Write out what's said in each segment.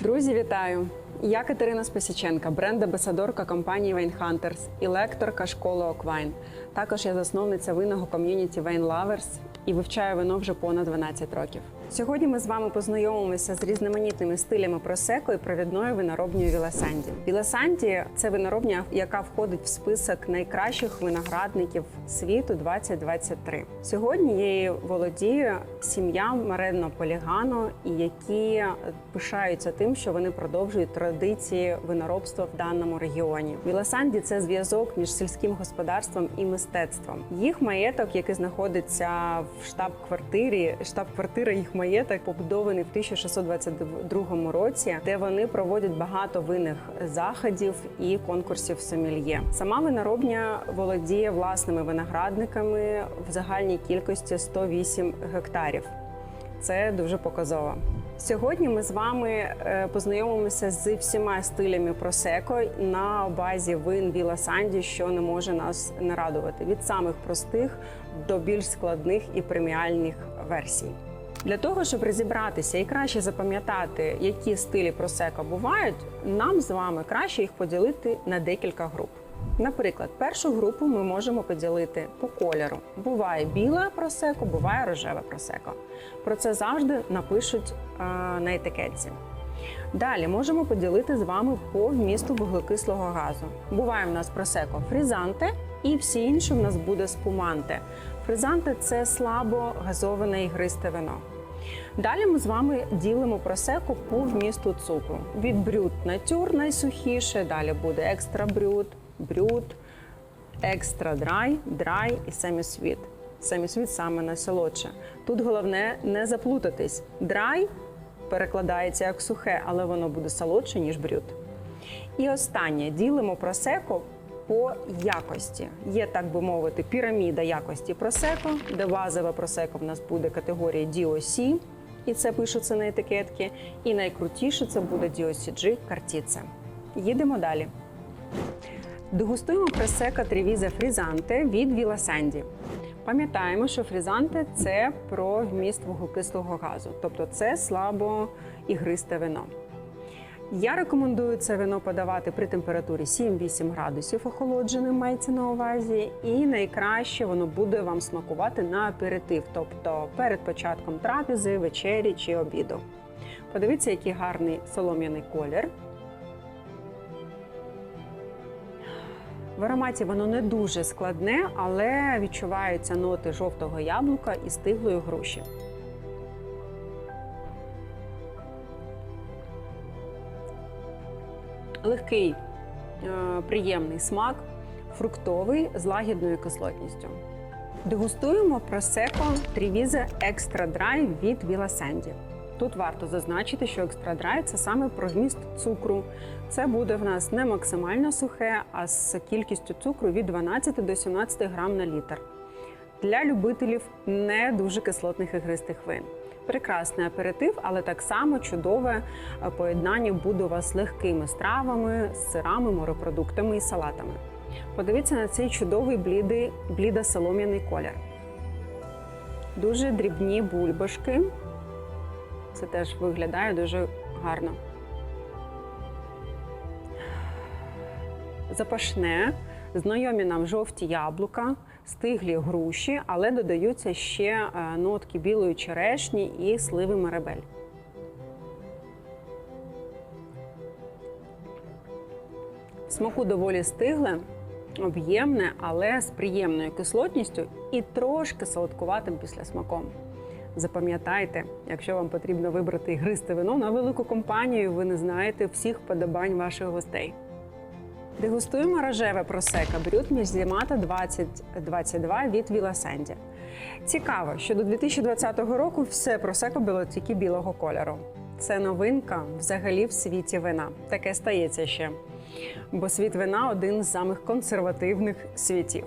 Друзі, вітаю! Я Катерина Спасіченка, бренд-амбасадорка компанії Wine Hunters і лекторка школи Оквайн. Також я засновниця винного ком'юніті Wine Lovers і вивчаю вино вже понад 12 років. Сьогодні ми з вами познайомимося з різноманітними стилями просеко і провідною виноробнею Віласанді. Віласанді це виноробня, яка входить в список найкращих виноградників світу 2023. Сьогодні її володіє сім'я Маренно Полігано, які пишаються тим, що вони продовжують традиції виноробства в даному регіоні. Віласанді це зв'язок між сільським господарством і мистецтвом. Їх маєток, який знаходиться в штаб-квартирі, штаб-квартира їх маєток побудований в 1622 році, де вони проводять багато винних заходів і конкурсів сомельє. Сама виноробня володіє власними виноградниками в загальній кількості 108 гектарів. Це дуже показово. Сьогодні ми з вами е, познайомимося з всіма стилями просеко на базі вин Віла Санді, що не може нас не радувати від самих простих до більш складних і преміальних версій. Для того щоб розібратися і краще запам'ятати, які стилі просеко бувають, нам з вами краще їх поділити на декілька груп. Наприклад, першу групу ми можемо поділити по кольору. Буває біле просеко, буває рожеве просеко. Про це завжди напишуть е, на етикетці. Далі можемо поділити з вами по вмісту вуглекислого газу. Буває в нас просеко фрізанте, і всі інші в нас буде спуманте. Фризанте це слабо газоване ігристе вино. Далі ми з вами ділимо просеку по вмісту цукру. Від брют натюр найсухіше, далі буде екстра брют, брют, екстра драй, драй і семісвіт. Семісвіт саме найсолодше. Тут головне не заплутатись. Драй перекладається як сухе, але воно буде солодше, ніж брют. І останнє ділимо просеко по якості. Є, так би мовити, піраміда якості просеко, де базове просеко в нас буде категорії DOC, і це пишеться на етикетки. І найкрутіше це буде DOCG Картіце. Їдемо далі. Дегустуємо просека Тревіза Фрізанте від Віласанді. Пам'ятаємо, що фрізанте це про вміст вуглекислого газу, тобто це слабо ігристе вино. Я рекомендую це вино подавати при температурі 7-8 градусів охолодженим мається на увазі, і найкраще воно буде вам смакувати на аперитив, тобто перед початком трапези, вечері чи обіду. Подивіться, який гарний солом'яний колір. В ароматі воно не дуже складне, але відчуваються ноти жовтого яблука і стиглої груші. Легкий, е, приємний смак, фруктовий з лагідною кислотністю. Дегустуємо просеко Трівізе Екстра Драй від Віла Сенді. Тут варто зазначити, що екстра драй це саме про вміст цукру. Це буде в нас не максимально сухе, а з кількістю цукру від 12 до 17 грам на літр. Для любителів не дуже кислотних ігристих вин. Прекрасний аперитив, але так само чудове е, поєднання вас з легкими стравами, з сирами, морепродуктами і салатами. Подивіться на цей чудовий блідий, блідо-солом'яний колір. Дуже дрібні бульбашки. Це теж виглядає дуже гарно. Запашне, знайомі нам жовті яблука, стиглі груші, але додаються ще е, нотки білої черешні і сливи марабель. Смаку доволі стигле, об'ємне, але з приємною кислотністю і трошки солодкуватим післясмаком. Запам'ятайте, якщо вам потрібно вибрати ігристе вино на велику компанію, ви не знаєте всіх подобань ваших гостей. Дегустуємо рожеве просека Брют Міжзімата 2022 від Віла Сенді. Цікаво, що до 2020 року все просеко було тільки білого кольору. Це новинка взагалі в світі вина. Таке стається ще. Бо світ вина один з самих консервативних світів.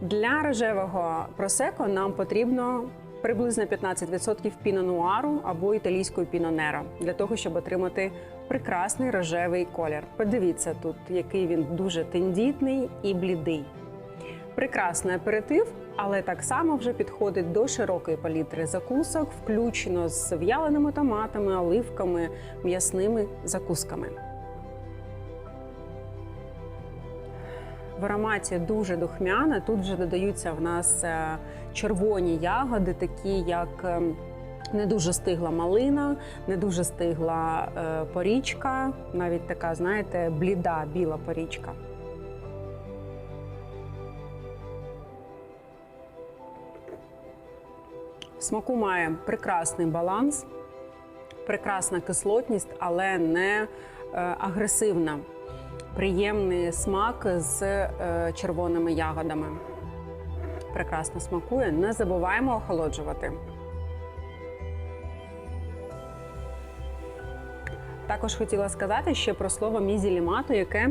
Для рожевого просеко нам потрібно приблизно 15% піно-нуару або італійської піно-неро для того, щоб отримати прекрасний рожевий колір. Подивіться тут, який він дуже тендітний і блідий. Прекрасний аперитив але так само вже підходить до широкої палітри закусок, включно з в'яленими томатами, оливками, м'ясними закусками. В ароматі дуже духмяне. Тут вже додаються в нас е, червоні ягоди, такі як е, не дуже стигла малина, не дуже стигла е, порічка, навіть така, знаєте, бліда біла порічка. Смаку має прекрасний баланс, прекрасна кислотність, але не е, агресивна. Приємний смак з е, червоними ягодами. Прекрасно смакує. Не забуваємо охолоджувати. Також хотіла сказати ще про слово мізілімато, яке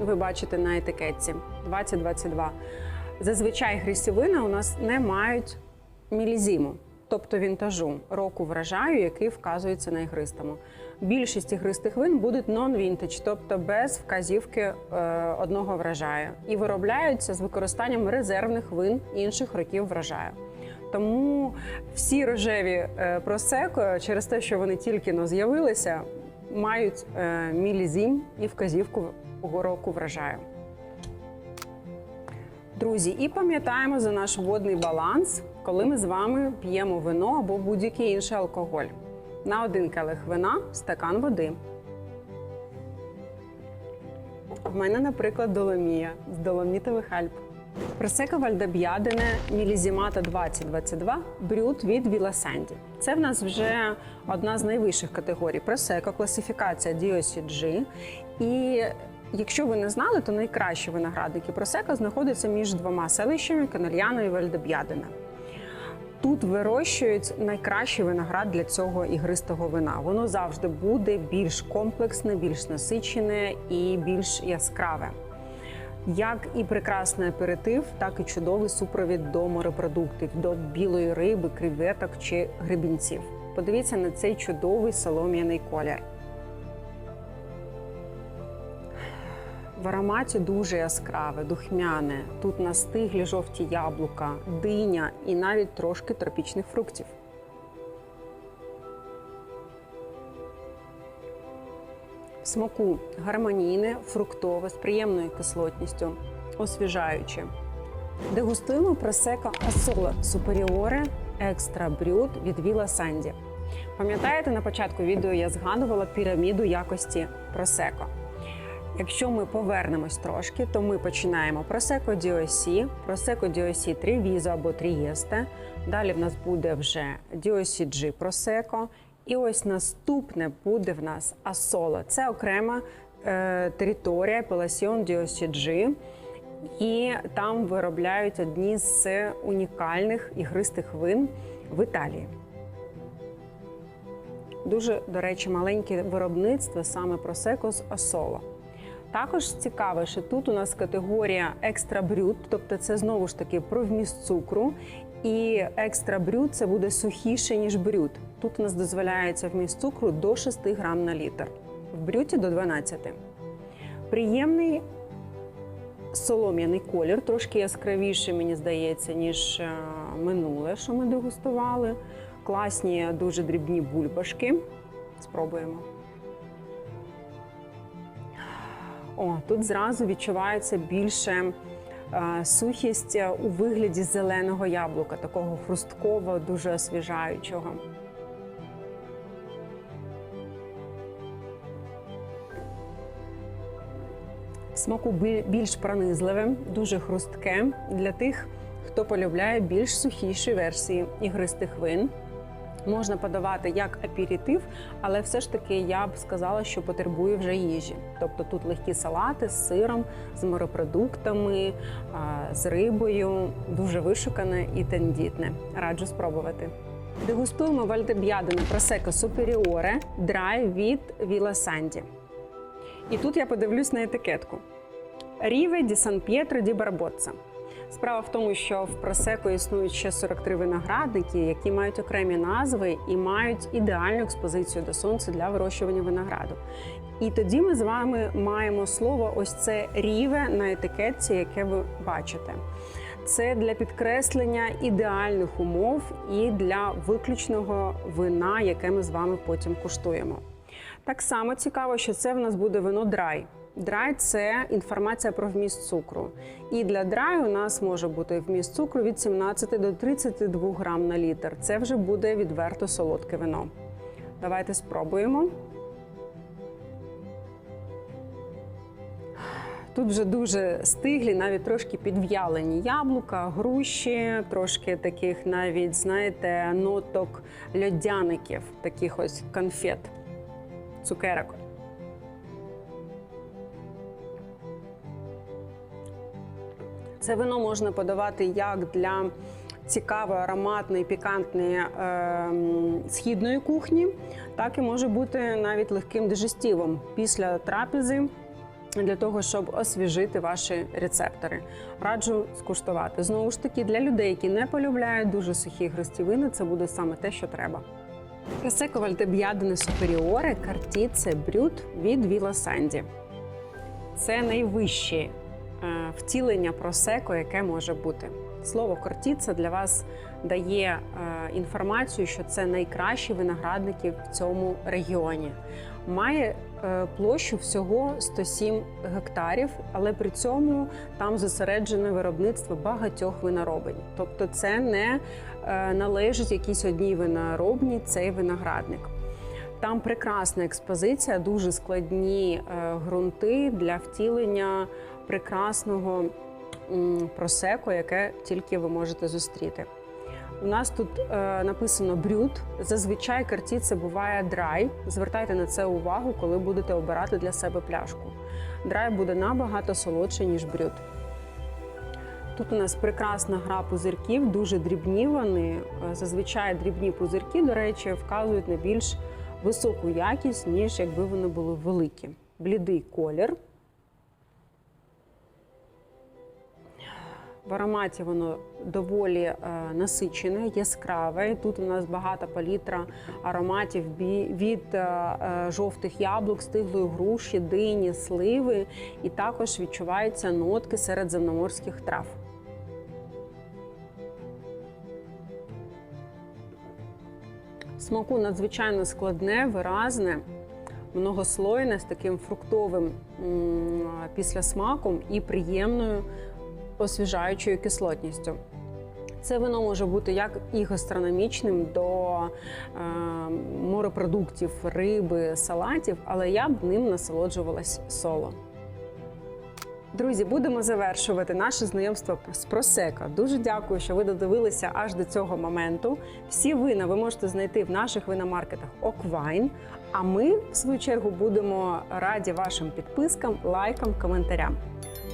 ви бачите на етикетці 2022. Зазвичай грісівини у нас не мають мілізіму, тобто вінтажу року врожаю, який вказується на ігристому. Більшість ігристих вин будуть non-vintage, тобто без вказівки е, одного врожаю, і виробляються з використанням резервних вин інших років врожаю. Тому всі рожеві е, просеко через те, що вони тільки но з'явилися, мають е, мілізім і вказівку року врожаю. Друзі, і пам'ятаємо за наш водний баланс, коли ми з вами п'ємо вино або будь-який інший алкоголь. На один келих вина стакан води. В мене, наприклад, доломія з доломітових Альп. Просека Вальдеб'ядене Мілізімата 2022 брют від Віласенді. Це в нас вже одна з найвищих категорій Просека, класифікація DOCG. І якщо ви не знали, то найкращі виноградники Просека знаходяться між двома селищами Канальяно і Вальдеб'ядене. Тут вирощують найкращий виноград для цього ігристого вина. Воно завжди буде більш комплексне, більш насичене і більш яскраве. Як і прекрасний аперитив, так і чудовий супровід до морепродуктів, до білої риби, креветок чи грибінців. Подивіться на цей чудовий солом'яний колір. В ароматі дуже яскраве, духмяне. Тут настиглі жовті яблука, диня і навіть трошки тропічних фруктів. Смаку гармонійне, фруктове, з приємною кислотністю, освіжаюче. Дегустуємо просека Асола Суперіоре Екстра Брют від Віла Санді. Пам'ятаєте, на початку відео я згадувала піраміду якості просеко. Якщо ми повернемось трошки, то ми починаємо Prosecco DOC, Prosecco DOC Treviso або Трієсте. Далі в нас буде вже DOCG Prosecco. І ось наступне буде в нас Асоло. Це окрема е, територія Appellation DOCG. І там виробляють одні з унікальних ігристих вин в Італії. Дуже, до речі, маленьке виробництво саме Prosecco з Асоло. Також цікаво, що тут у нас категорія екстра брют, тобто це знову ж таки про вміст цукру. І екстра брют це буде сухіше, ніж брют. Тут у нас дозволяється вміст цукру до 6 грам на літр, в брюті до 12. Приємний солом'яний колір, трошки яскравіший, мені здається, ніж е, минуле, що ми дегустували. Класні, дуже дрібні бульбашки. Спробуємо. О, тут зразу відчувається більше сухість у вигляді зеленого яблука, такого хрусткового, дуже освіжаючого. Смаку більш пронизливе, дуже хрустке для тих, хто полюбляє більш сухіші версії ігристих вин. Можна подавати як аперитив, але все ж таки я б сказала, що потребує вже їжі. Тобто тут легкі салати з сиром, з морепродуктами, з рибою, дуже вишукане і тендітне. Раджу спробувати. Дегустуємо вальдеб'ядене Prosecco Superiore Dry від Villa Sandy. І тут я подивлюсь на етикетку. Ріве ді Сан П'єтро ді Барбоцца. Справа в тому, що в Просеко існують ще 43 виноградники, які мають окремі назви і мають ідеальну експозицію до сонця для вирощування винограду. І тоді ми з вами маємо слово ось це ріве на етикетці, яке ви бачите. Це для підкреслення ідеальних умов і для виключного вина, яке ми з вами потім куштуємо. Так само цікаво, що це в нас буде вино драй. Драй це інформація про вміст цукру. І для драй у нас може бути вміст цукру від 17 до 32 грам на літр. Це вже буде відверто солодке вино. Давайте спробуємо. Тут вже дуже стиглі, навіть трошки підв'ялені яблука, груші, трошки таких навіть, знаєте, ноток льодяників, таких ось конфет, цукерок. Це вино можна подавати як для цікавої, ароматної, пікантної е, східної кухні, так і може бути навіть легким дежестивом після трапези для того, щоб освіжити ваші рецептори. Раджу скуштувати. Знову ж таки, для людей, які не полюбляють дуже сухі гостєвини, це буде саме те, що треба. Просеко Вальдеб'ядене Суперіоре Картіце Брют від Віла Санді. Це найвище е, втілення просеко, яке може бути. Слово кортіца для вас дає е, інформацію, що це найкращі виноградники в цьому регіоні. Має е, площу всього 107 гектарів, але при цьому там зосереджене виробництво багатьох виноробень. Тобто, це не е, належить якійсь одній виноробні цей виноградник. Там прекрасна експозиція, дуже складні е, ґрунти для втілення прекрасного м, просеко, яке тільки ви можете зустріти. У нас тут е, написано брют. Зазвичай карті це буває драй. Звертайте на це увагу, коли будете обирати для себе пляшку. Драй буде набагато солодше, ніж брют. Тут у нас прекрасна гра пузирків, дуже дрібні вони. Е, Зазвичай дрібні пузирки, до речі, вказують на більш високу якість, ніж якби вони були великі. Блідий колір. В ароматі воно доволі е, насичене, яскраве. Тут у нас багата палітра ароматів від е, е, жовтих яблук, стиглої груші, дині, сливи, і також відчуваються нотки середземноморських трав. Смаку надзвичайно складне, виразне, многослойне з таким фруктовим післясмаком і приємною освіжаючою кислотністю. Це вино може бути як і гастрономічним до е, морепродуктів, риби, салатів, але я б ним насолоджувалась соло. Друзі, будемо завершувати наше знайомство з Просека. Дуже дякую, що ви додивилися аж до цього моменту. Всі вина ви можете знайти в наших виномаркетах Оквайн. А ми, в свою чергу, будемо раді вашим підпискам, лайкам, коментарям.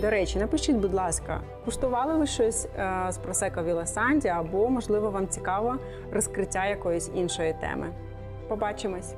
До речі, напишіть, будь ласка, куштували ви щось е, з Просека Віла Санді, або, можливо, вам цікаво розкриття якоїсь іншої теми. Побачимось!